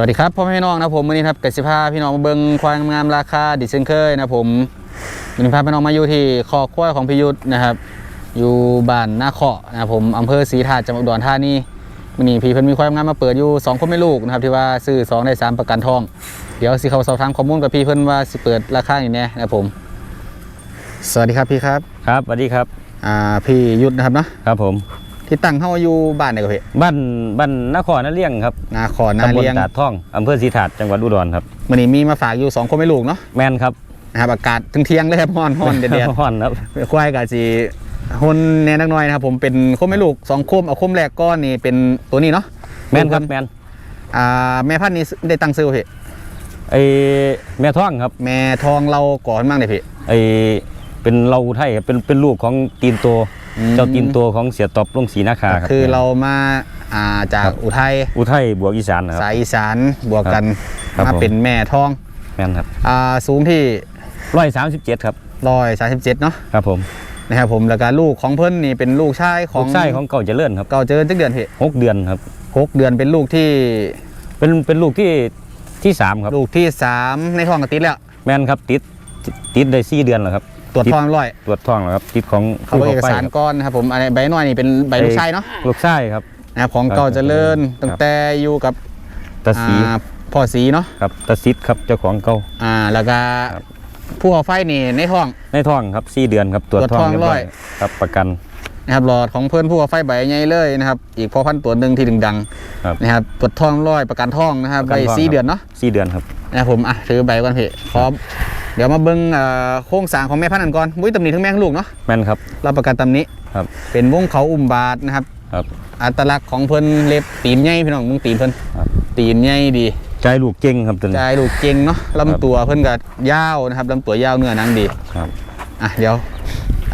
วัสดีครับพ่อแม่พี่น้องนะครับผมวันนี้ครับกสิภาพี่น้องมาเบิ้งควายงามๆราคาดิเซนเคยนะครับผมวันนี้พาพี่น้องมาอยู่ที่คอกควายของพิยุทธ์นะครับ อยู่บ้านนาเคาะนะครับผมอำเภอศรีถาดจังหวัดอุดรธานีวันนี้พี่เพิ่นมีควายงามมาเปิดอยู่สองคนแม่ลูกนะครับที่ว่าซื้อสองได้สามประกันทอง เดี๋ยวสิเขาสอบถามข้อมูลกับพี่เพิ่นว่าสิเปิดราคาอย่างแน่นะครับผม สวัสดีครับพี่ครับครับสวัสดีครับอ่าพี่ยุทธนะครับเนาะครับผม ที่ตั้งเฮาอยู่บ้านไหนกับพี่บ้านบ้านนครนาเลี้ยงครับนาคอนนาตำบลเลียงตาดท่องอำเภอศรีถาดจังหวัดอุดรครับวันนี้มีมาฝากอยู่สองคนแม่ลูกเนาะแมนครับนะครับอากาศถึงเที่ยงเลยครับฮ้อนฮ้อนเด็ดฮ้อนครับๆควายกับสีฮนแน่นักหน้อยนะครับผมเป็นโคมแม่ลูกสองโคมเอาโคมแรกก้อนนี่เป็นตัวนี้เนาะแมนครับแมนอ่าแม่พันธุ์นี้ได้ตั้งซื้อบ่พี่ไอแม่ท่องครับ แม่ทองเราก่อนบ้างเลยพี่ไอเป็นเราอุทัยครับเป็นเป็นลูกของตีนโตอืม เจ้าตีนโตของเสียตอบลงศรีนาคาครับ คือเรามาอ่าจากครับอุทัยอุทัยบวกอีสานนะครับสายอีสานบวกกันครับมาผมเป็นแม่ทองแมนครับอ่าสูงที่ร้อยสามสิบเจ็ดครับร้อยสาสิบเจ็ดเนาะครับผมนะครับผมแล้วก็ลูกของเพิ่นนี่เป็นลูกชายขลูองกไส้ของเก่าเจริญครับเก่าเจอจักเดือนพี่หกเดือนครับหกเดือนเป็นลูกที่เป็นเป็นลูกที่ที่สามครับ ลูกที่สามในท้องกระติดแล้ว แมนครับติดติดได้สี่เดือนแล้วครับ ตรวจท้องร้อยตรวจท้องแล้วครับติดของเขาบอกเอกสารครับก้อนนะครับผมอันนี้ใบน้อยนี่เป็นใบลูกชายเนาะลูกไส้ครับนะครับของเก่าเจริญตั้งแต่อยู่กับตาสีอ่าพ่อสีเนาะครับตาซิดครับเจ้าของเก่าอ่าแล้วก็ครับผู้เอาไฟนี่ในท้องในท้องครับสี่เดือนครับตรวจตรวจท้ท้อองงเรียบร้อยร้อยครับประกันนะครับหลอดของเพื่อนผู้เอาไฟใบใหญ่เลยนะครับอีกพอพันตัวหนึ่งที่ดึงดังครับนะครับตรวจท้องร้อยประกันท้องนะครับประใบกันท้องสี่ครับเดือนเนาะสี่เดือนครับนะครับผมอะถือใบก่อนพี่พร้อมเดี๋ยวมาเบิ้งเอ่อโครงสร้างของแม่พันธุ์อันก่อนมุ้ยตำหนิทั้งแม่ทั้งลูกเนาะแม่นครับรับประกันตำหนิครับเป็นวงเขาอุ้มบาทนะครับครับอัตลักษณ์ของเพิ่นเล็บตีนใหญ่พี่น้องมึงตีนเพิ่นครับตีนใหญ่ดีใจลูกเก่งครับตัวนี้ใจลูกเก่งเนาะลำตัวเพิ่นก็ยาวนะครับลำตัวยาวเนื้อหนังดีครับอะเดี๋ยว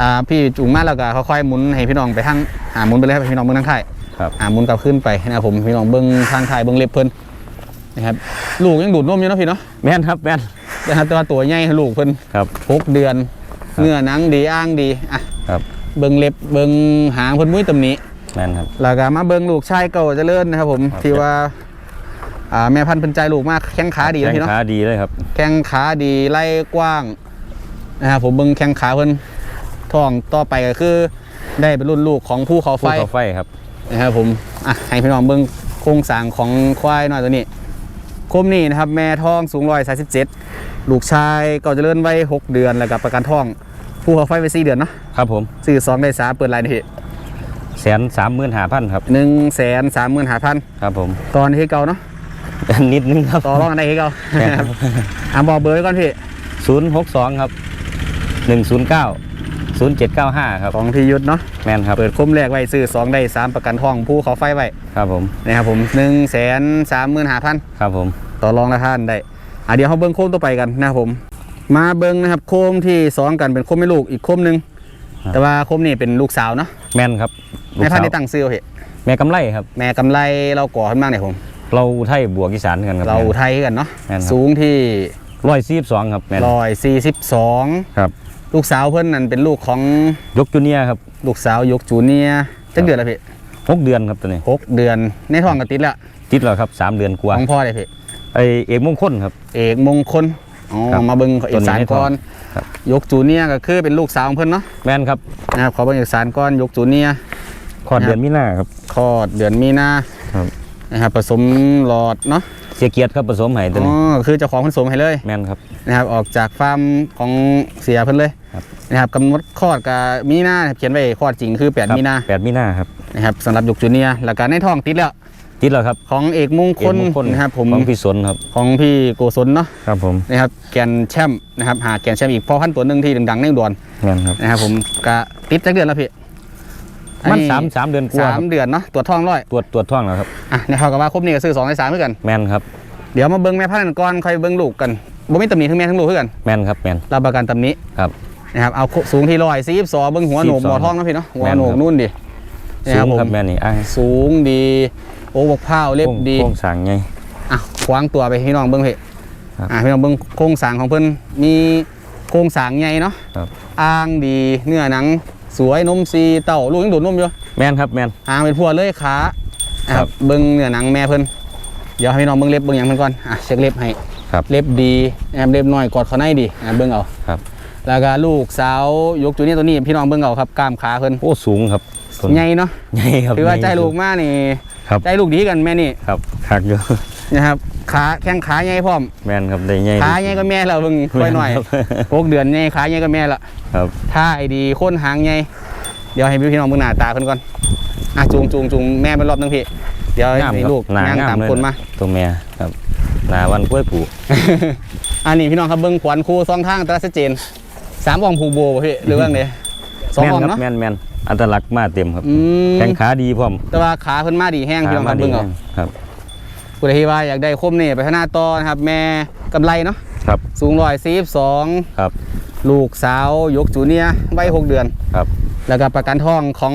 อ่าพี่จุงมาแล้วก็ค่อยๆหมุนให้พี่น้องไปทางอ่าหมุนไปเลยครับพี่น้องเบิ้งทางท้ายครับอ่าหมุนกลับขึ้นไปนะครับผมพี่น้องเบิ้งทางท้ายเบิ้งเล็บเพิ่นนะครับลูกยังดูดนมอยู่เนาะพี่เนาะแม่นครับแม่น นะครับแต่ว่าตัวใหญ่ให้ลูกเพิ่นครับหกเดือน เนื้อหนังดีอ้างดีอะครับเบิ้งเล็บเบิ้งหางเพิ่นมุ้ยตำหนิแม่นครับแล้วก็มาเบิ้งลูกชายเก่าเจริญนะครับ ผมครับที่ว่าอ่าแม่พันธุ์เพิ่นใจลูกมากแข้งขาดีแข้นะงพี่เนาะขาดีเลยครับแข้งขาดีไล่กว้างนะครับผมเบิ้งแข้งขาเพิ่นท้องต่อไปก็คือ ได้เป็นรุ่นลูกของผู้เขาไฟผู้เขาไฟครับนะครับผมอะให้พี่น้องเบิ้งโครงสร้างของควายหน่อยตัวนี้โค มนี่นะครับแม่ท้องสูงร้อยสาสิบเจ็ดลูกชายก็เจะเลื่อนไว้หกเดือนแล้วกับประกันท้องผู้เขาไฟไว้สี่เดือนเนาะครับผมซื้อสองได้สามเปิดรายที่แสนสามหมื่นห้าพันครับหนึ่งแสนสามหมื่นห้าพันครับผมตอนที่เก่าเนาะนิดนึงครับต่อรองกันได้ที่เก่าครับอะบอกเบอร์ไว้ก่อนพี่ศูนย์หกสองครับหนึ่งศูนย์เก้าศูนย์เจ็ดเก้าห้าครับของพี่ยุทธเนาะแม่นครับเปิดคมแรกไว้ซื้อสองได้สามประกันท้องผู้เขาไฟไว้ครับผมนะครับผมหนึ่งแสนสามหมื่นห้าพันครับผม ต่อรองราคาได้อะเดี๋ยวเขาเบิ้งโคมตัวไปกันนะครับผม มาเบิ้งนะครับโคมที่สองกันเป็นโคมไม่ลูกอีกโคมหนึ่งแต่ว่าโคมนี่เป็นลูกสาวเนาะแม่นครับลูกแม่พันสาวธุ์ได้ตั้งซื้อเอาเหแม่กำไรครับ แม่กำไรเราก่อขึ้นมาเนี่ยผม เราอุทัยบวกอีสานกันครับเราไทยกันเนาะแม่นครับสูงที่ร้อยสี่สองครับแม่นร้อยสี่สิบสองครับ ลูกสาวเพิ่นนั่นเป็นลูกของยกจูเนียร์ครับ ลูกสาวยกจูเนียร์จักเดือนละพี่หกเดือนครับตัวนี้หกเดือนในท้องกระติดแล้วติดแล้วครับสามเดือนกว่าของพ่อเลยพี่ ไอเอกมงคลครับ เอกมงคลอ๋อครับมาเบิ้งเอกสารตัวนี้ก่อนครับ ยกจูเนียร์ก็คือเป็นลูกสาวของเพิ่นเนาะแม่นครับนะครับขอเบิ้งเอกสารก่อนยกจูเนียร์ขอดเดือนมินาครับ คลอดเดือนมีนาครับ นะครับผสมหลอดเนาะเสียเกียรติครับผสมไห้ตัวอ๋นี้อคือเจ้าของผสมให้เลยแม่นครับ นะครับออกจากฟาร์มของเสียเพิ่นเลยครับ นะครับกำหนดคลอดกับมีนานะครับเขียนไว้คลอดจริงคือครับ8มีนาแปดมีนาครับนะครับสำหรับยกจูเนียร์แล้วก็ในท้องติดแล้ว ติดแล้วครับของเอกมงคเอกลมงคลนะครับผมของพี่สนครับของพี่โกศลเนาะครับผมนะครับแกนแชมป์นะครับหาแกนแชมป์อีกพ่อพันธุ์ตัวหนึ่งที่ดังๆในอุดรแม่นครับนะครับผมกะติดจักเดือนแล้วพี่มันอัสามสามเดือนกว่าสาคมรับเดือนเนาะตรวจท้องร้อยตรวจตรวจท้องแล้วครับอะในเขากับว่าครบนี่ก็ซื้อสองในสามเพื่อกันแม่นครับเดี๋ยวมาเบิ้งแม่พันธุ์ก่อนค่อยเบิ้งลูกกันบ่มีตำหนิทั้งแม่ทั้งลูกเพื่อกันแม่นครับแม่นรับประกันตำหนิครับนะครับเอาสูงที่ร้อยสี่สิบสองเบิ้งหัวโหนก42หมอท้องเนาะพี่เนาะหัวแม่นโหนกครับนู่นดินะสูครับงผมครับแม่นี่อ้ายสูงดีโอ้บกผ้าวเล็บดีโค้งสร้างไงอะขวางตัวไปพี่น้องเบิ้งพี่ครับอะพี่น้องเบิ้งโครงสร้างของเพิ่นมีโครงสร้างใหญ่เนาะครับอ้างดีเนื้อหนังสวยนมซีเต้าลูกยังดูดนมอยู่แม่นครับแม่นหางเป็นพวเลยขานะคครัรับบเบิ้งเนื้อหนังแม่เพิ่นเดี๋ยวให้พี่น้องเบิ่งเล็บเบิ่งหยังมันก่อนอะเช็คเล็บให้ครับเล็บดีนะครับเล็บน้อยกอดเขาในดีอะเบิ่งเอาครับแล้วก็ลูกสาวยกจูนี่ตัวนี้พี่น้องเบิ่งเอาครับกล้ามขาเพิ่นโอ้สูงครับต้นใหญ่เนาะใหญ่ครับถือว่าใหญ่ใจลูกมานี่ ครับใจลูกดีกันแม่นี่ครับคักอยู่นะครับขาแข้งขาใหญ่พร้อมแม่นครับได้ใหญ่ขาใหญ่ก็แม่แล้วเบิ่งค่อยหน่อยครับหกเดือนใหญ่ขาใหญ่ก็แม่ละครับถ้าไอดีโค้นหางใหญ่เดี๋ยวให้พี่น้องเบิ่งหน้าตาเพิ่นก่อนอะจูงจูงจูงแม่เป็นรอบหนึงพี่เดี๋ยวงามให้ครับลูกหน้าย่างงามตามเลยคนมาตัวแม่ครับหนาวันกล้วยผูอันนี้พี่น้องครับเบิ้งขวัญคู่สองทางตราชัดเจนสามอ่องผูกโบป่ะพี่หรือว่าไงสองแม่นอ่องครับเนาะแม่นแม่น อัตลักษณ์มาเต็มครับ อืมแข้งขาดีพร้อมแต่ว่าขาเพิ่นมาดีแห้งพี่น้องครับขามาเบิ้งเอาครับผู้ใดที่ว่าอยากได้คมนี่ไปพัฒนาต่อนะครับแม่กำไรเนาะครับสูงร้อยสี่สองครับลูกสาวยกจูเนียร์ใบหกเดือน ครับ แล้วก็ประกันทองของ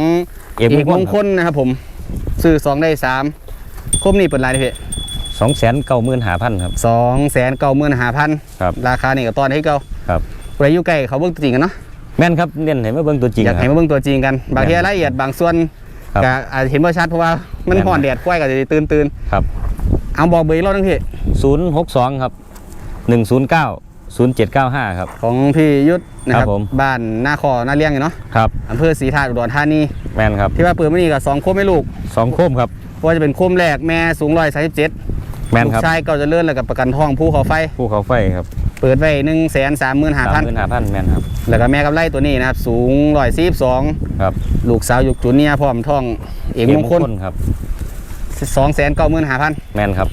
เอกมงคล มงคลนะครับผมซื้อสองได้สามคมนี่เปิดรายเลยพี่สองแสนเก้าหมื่นห้าพันครับ สองแสนเก้าหมื่นห้าพันครับราคานี่ก็ตอนให้เก่าครับ ผู้ใดอยู่ใกล้เขาเบิ้งตัวจริงกันเนาะ แม่นครับเน้นให้มาเบิ่งตัวจริงอยากคให้รับมาเบิ่งตัวจริงกันบางทีรายละเอียดบางส่วนครับก็อาจจะเห็นว่าชัดเพราะว่ามันแม่นห่อนแดดกล้วยก็จะตื่นตื่นครับๆเอาบอกเบอร์อีกรอบนึงพี่ศูนย์หกสองครับหนึ่งศูนย์เก้าศูนย์เจ็ดเก้าห้าครับ ของพี่ยุทธนะคครัรับบผมบ้านหน้าคอหน้าเลี้ยงอยู่เนาะครับอำเภอศรีธาตุอุดรธานีแม่นครับที่ว่าเปิดมานี่ก็สองโคมไม่ลูกสองโคมครับเพราะว่าจะเป็นโคมแรกแม่สูงร้อยสามสิบเจ็ดแม่นลูกครับชายเก่าจะเลื่อนแล้วกับประกันทองภูเขาไฟภูเขาไฟครับ เปิดไว้หนึ่งแสนสามหมื่นห้าพันหมื่นห้าพันแม่นครับ แล้วก็แม่กับไล่ตัวนี้นะครับ สูงร้อยสี่สองครับลูกสาวยุกจูเนียร์พร้อมทองเอกมงคลครับสองแสนเก้าหมื่นห้าพันแม่นครับ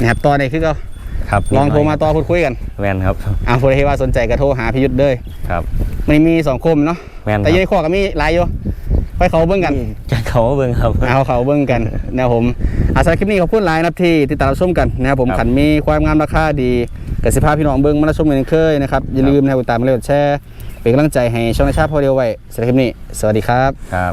นะครับต่อได้คือก็ครับลองโทรมาต่อพูดคุยกันแม่นครับอ่าผู้ใดที่ว่าสนใจก็โทรหาพี่ยุทธเด้อครับมันมีสองคมเนาะแม่นคแต่รับอยี่ในข้อก็มีหลายอยู่ไปเขาเบิ่งกันจะเขามาเบิ่งครับเอาเขาเบิ่งกันนะครับผมอาสาคลิปนี้ขอบคุณหลายนะครับที่ติดตามรับชมกันนะครับผมครับขันมีความงามราคาดี กสิภาพพี่น้องเบิ้งมาชมกันเคยนะครับอย่าลืมนะครับติดตามมาเลยกดแชร์เป็นกำลังใจให้ช่องในชาติพอเดียวไว้สำหรับคลิปนี้ สวัสดีครับครับ